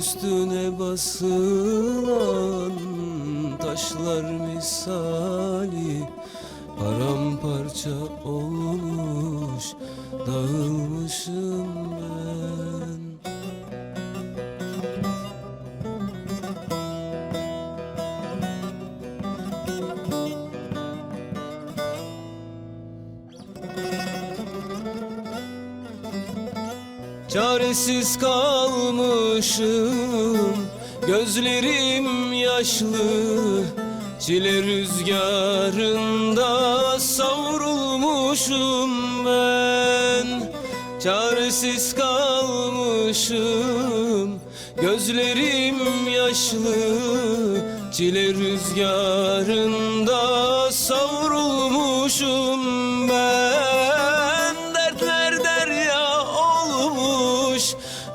Üstüne basılan taşlar misali Paramparça olmuş dağılmışım Çaresiz kalmışım Gözlerim yaşlı. Çile rüzgarında savrulmuşum ben. Çaresiz kalmışım Gözlerim yaşlı. Çile rüzgarında savrulmuşum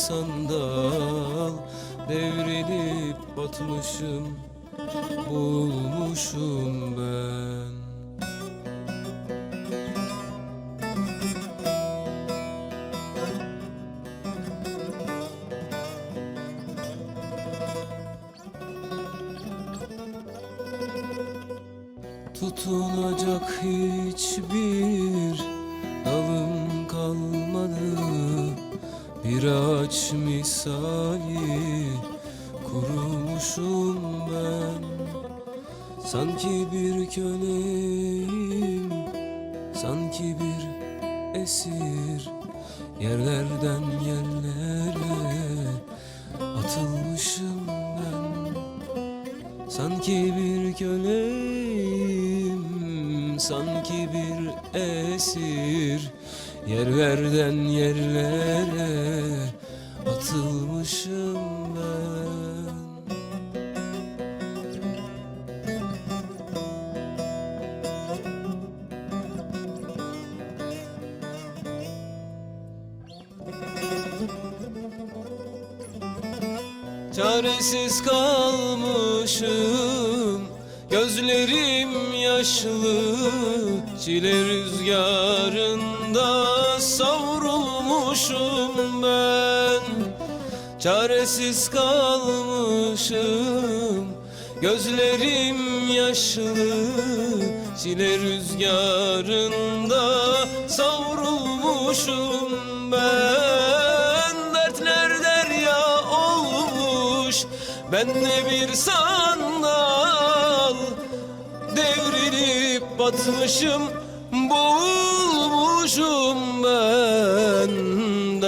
sandal Devrilip batmışım Bulmuşum ben. Tutunacak hiçbir dalım kalmadı Bir ağaç misali kurumuşum ben. Sanki bir köleyim, sanki bir esir. Yerlerden yerlere atılmışım ben. Sanki bir köleyim, sanki bir esir Yerlerden yerlere atılmışım ben. Çaresiz kalmışım Gözlerim yaşlı Çile rüzgarında savrulmuşum ben. Çaresiz kalmışım Gözlerim yaşlı. Çile rüzgarında savrulmuşum ben. Dertler derya olmuş Ben de bir sandal. Devrilip batmışım Boğulmuşum